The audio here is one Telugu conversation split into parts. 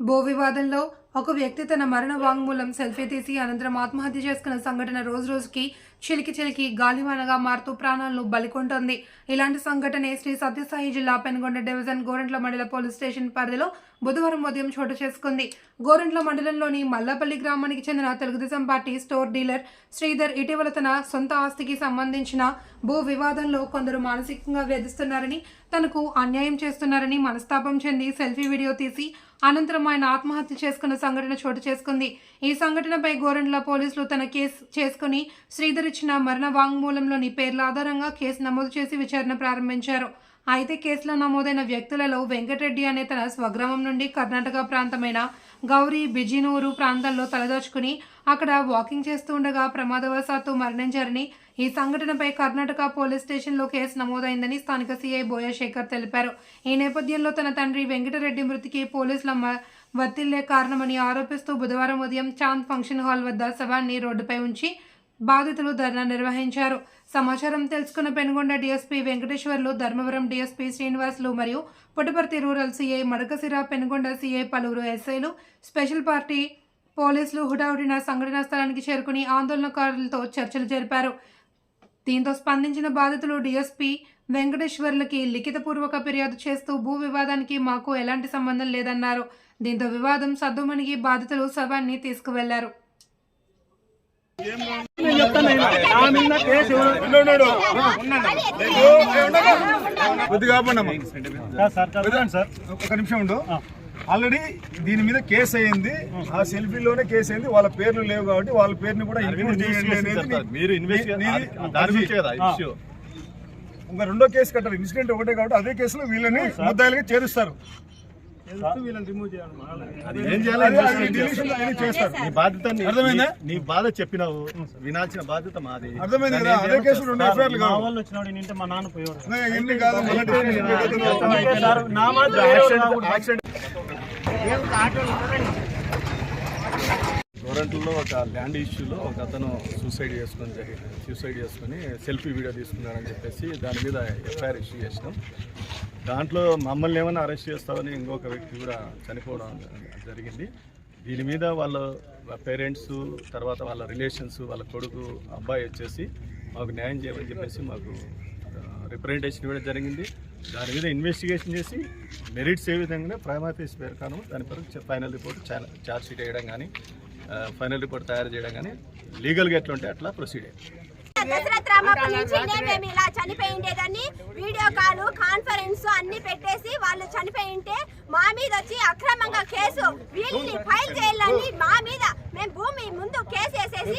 భూ వివాదంలో ఒక వ్యక్తి తన మరణ వాంగ్మూలం సెల్ఫీ తీసి అనంతరం ఆత్మహత్య చేసుకున్న సంఘటన రోజు రోజుకి చిలికి చిలికి గాలివానగా మారుతూ ప్రాణాలను బలికొంటోంది. ఇలాంటి సంఘటనే శ్రీ సత్యసాయి జిల్లా పెనుగొండ డివిజన్ గోరంట్ల మండల పోలీస్ స్టేషన్ పరిధిలో బుధవారం ఉదయం చోటు చేసుకుంది. గోరంట్ల మండలంలోని మల్లపల్లి గ్రామానికి చెందిన Telugu Desam party store dealer Sridhar ఇటీవల తన సొంత ఆస్తికి సంబంధించిన భూ వివాదంలో కొందరు మానసికంగా వేధిస్తున్నారని తనకు అన్యాయం చేస్తున్నారని మనస్తాపం చెంది సెల్ఫీ వీడియో తీసి అనంతరం ఆయన ఆత్మహత్య చేసుకున్న సంఘటన చోటు చేసుకుంది. ఈ సంఘటనపై గోరంట్ల పోలీసులు తన కేసు చేసుకుని శ్రీధర్ ఇచ్చిన మరణ వాంగ్మూలంలోని పేర్ల ఆధారంగా కేసు నమోదు చేసి విచారణ ప్రారంభించారు. అయితే కేసులో నమోదైన వ్యక్తులలో వెంకటరెడ్డి అనే తన స్వగ్రామం నుండి కర్ణాటక ప్రాంతమైన గౌరీ బిజినూరు ప్రాంతాల్లో తలదాచుకుని అక్కడ వాకింగ్ చేస్తూ ఉండగా ప్రమాదవశాత్తు మరణించారని ఈ సంఘటనపై కర్ణాటక పోలీస్ స్టేషన్లో కేసు నమోదైందని స్థానిక సీఐ బోయశేఖర్ తెలిపారు. ఈ నేపథ్యంలో తన తండ్రి వెంకటరెడ్డి మృతికి పోలీసుల మ- వత్తిల్లే కారణమని ఆరోపిస్తూ బుధవారం ఉదయం చాంద్ ఫంక్షన్ హాల్ వద్ద శవాన్ని రోడ్డుపై ఉంచి బాధితులు ధర్నా నిర్వహించారు. సమాచారం తెలుసుకున్న పెనుగొండ డీఎస్పీ వెంకటేశ్వర్లు ధర్మవరం డీఎస్పీ శ్రీనివాసులు మరియు Puttaparthi rural CI Madakasira Penugonda CI పలువురు ఎస్ఐలు స్పెషల్ పార్టీ పోలీసులు హుటాహుటిన సంఘటనా స్థలానికి చేరుకుని ఆందోళనకారులతో చర్చలు జరిపారు. దీంతో స్పందించిన బాధితులు డీఎస్పీ వెంకటేశ్వర్లకి లిఖితపూర్వక ఫిర్యాదు చేస్తూ భూ వివాదానికి మాకు ఎలాంటి సంబంధం లేదన్నారు. దీంతో వివాదం సద్దుమణిగి బాధితులు శవాన్ని తీసుకువెళ్ళారు. ఒక నిమిషం ఉండు ఆల్రెడీ దీని మీద కేసు అయింది ఆ సెల్ఫీలోనే కేసు అయింది వాళ్ళ పేర్లు లేవు కాబట్టి వాళ్ళ పేరుని కూడా ఇంక్లూడ్ చేయండి ఇంకా రెండో కేసు కట్టారు ఇన్సిడెంట్ ఒకటే కాబట్టి అదే కేసులో వీళ్ళని ముద్దాయిలుగా చేరుస్తారు అది ఏం చేయాలో? నీ బాధ్యత నీ- అర్థమైందా? నీ- నీ బాధ చెప్పినావు. వినాల్సిన బాధ్యత మాది. అర్థమైంది దాన్ని కదా? ఏం అదే చేయాలో? కేసులు రెండు సార్, ఎఫ్ఐఆర్లు మా కావు. వాళ్ళు వచ్చినప్పుడు నింటే మా నాన్న పోయేవాడు. నా మాత్రం యాక్సిడెంట్ గోరంట్లలో ఒక ల్యాండ్ ఇష్యూలో ఒక అతను సూసైడ్ చేసుకొని సూసైడ్ చేసుకొని సెల్ఫీ వీడియో తీసుకున్నారని చెప్పేసి దాని మీద ఎఫ్ఐఆర్ ఇష్యూ చేసినాం. దాంట్లో మమ్మల్ని ఏమైనా అరెస్ట్ చేస్తామని ఇంకొక వ్యక్తి కూడా చనిపోవడం జరిగింది. దీని మీద వాళ్ళ పేరెంట్స్ తర్వాత వాళ్ళ రిలేషన్స్ వాళ్ళ కొడుకు అబ్బాయి వచ్చేసి మాకు న్యాయం చేయమని చెప్పేసి మాకు రిప్రజెంటేషన్ ఇవ్వడం జరిగింది. దాని మీద ఇన్వెస్టిగేషన్ చేసి మెరిట్స్ ఏ విధంగా ప్రైమాఫీస్ పేర్కొనము దాని పరకు ఫైనల్ రిపోర్ట్ ఛార్జ్ షీట్ వేయడం కానీ ఫైనల్ రిపోర్ట్ తయారు చేయడం కానీ లీగల్గా ఎట్లుంటే అట్లా ప్రొసీడ్ దశరథ్ రామప్ప నుంచి మేము ఇలా చనిపోయిండేదని వీడియో కాల్ కాన్ఫరెన్స్ అన్ని పెట్టేసి వాళ్ళు చనిపోయింటే మా మీద వచ్చి అక్రమంగా కేసు వీళ్ళని ఫైల్ చేయాలని మా మీద మేము భూమి ముందు కేసు వేసేసి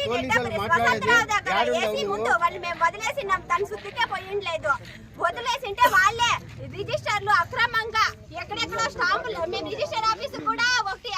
వసంతరావు దగ్గర వేసి ముందు వాళ్ళు మేము వదిలేసినాం దాని శుద్ధికే పోయిండలేదు వదిలేసింటే వాళ్ళే రిజిస్టర్లు అక్రమంగా ఎక్కడెక్కడో స్టాంపులు మేము రిజిస్టర్ ఆఫీస్ కూడా ఒకటి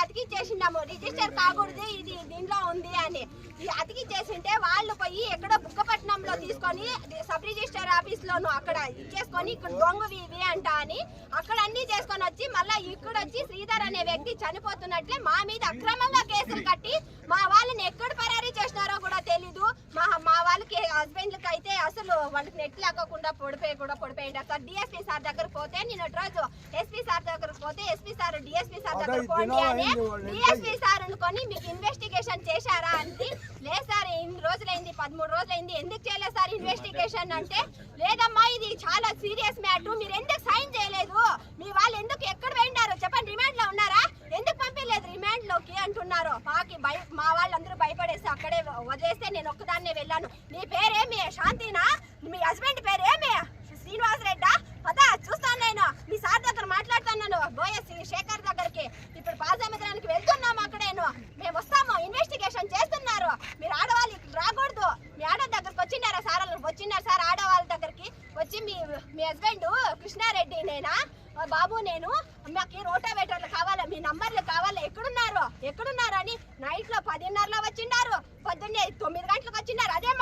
అతికిచ్చేసినాము రిజిస్టర్ కాకూడదు ఇది దీంట్లో ఉంది అని. ఈ అతికిచ్చేసింటే వాళ్ళు పోయి ఎక్కడో బుక్కపట్నంలో తీసుకొని సబ్ రిజిస్టర్ ఆఫీస్ లోను అక్కడ ఇచ్చేసుకొని ఇక్కడ దొంగవి ఇవి అంట అని అక్కడ అన్ని చేసుకొని వచ్చి మళ్ళీ ఇక్కడ వచ్చి శ్రీధర్ అనే వ్యక్తి చనిపోతున్నట్లే మా మీద అక్రమంగా కేసులు కట్టి మా వాళ్ళని ఎక్కడ పరారీ చేసినారో కూడా తెలీదు. మా మా వాళ్ళకి హస్బెండ్లకి అయితే అసలు వాళ్ళకి నెట్ లేకుండా పొడిపోయి కూడా పొడిపోయింటారు సార్ డిఎస్పీ సార్ దగ్గర పోతే నేను రోజు ఎస్పీ సార్ దగ్గర పోతే ఎస్పీ సార్ డిఎస్పీ సార్ దగ్గర పోండి అని డిఎస్పీ సార్ అనుకొని మీకు ఇన్వెస్టిగేషన్ చేశారా అంటే లేదు సార్ ఇన్ని రోజులైంది పదమూడు రోజులైంది ఎందుకు చేయలేదు సార్ ఇన్వెస్టిగేషన్ అంటే లేదమ్మా ఇది చాలా సీరియస్ మ్యాటర్ మీరు ఎందుకు సైన్ చేయలేదు? మీ వాళ్ళు ఎందుకు ఎక్కడ పోయినారు? చెప్పండి రిమాండ్లో ఉన్నారా? ఎందుకు పంపించలేదు? రిమాండ్లోకి అంటున్నారు. మాకి భయ మా వాళ్ళందరూ భయపడేసి అక్కడే వదిలేస్తే నేను ఒక్కదాన్నే వెళ్ళాను. నీ పేరేమి శాంతినా? మీ హస్బెండ్ పేరేమి శ్రీనివాస్ రెడ్డా పదా చూస్తాను నేను మీ సార్ దగ్గర మాట్లాడుతున్నాను బోయస్ శేఖర్ దగ్గరికి ఇప్పుడు పాసముద్రానికి వెళ్తున్నాము అక్కడేను మేము వస్తాము ఇన్వెస్టిగేషన్ చేస్తున్నారు మీరు ఆడవాళ్ళు ఇక్కడ రాకూడదు మీ ఆడ దగ్గరకు వచ్చినారా సార్ వాళ్ళు వచ్చినారు సార్ ఆడవాళ్ళ దగ్గరికి వచ్చి మీ మీ హస్బెండ్ కృష్ణారెడ్డి నేనా ఆ బాబు నేను మాకు రోటావేటర్లు కావాలా? మీ నంబర్లు కావాలా? ఎక్కడున్నారు? ఎక్కడున్నారు? అని నైట్లో పదిన్నరలో వచ్చిండారు. పొద్దున్నే తొమ్మిది గంటలకు వచ్చినారు అదే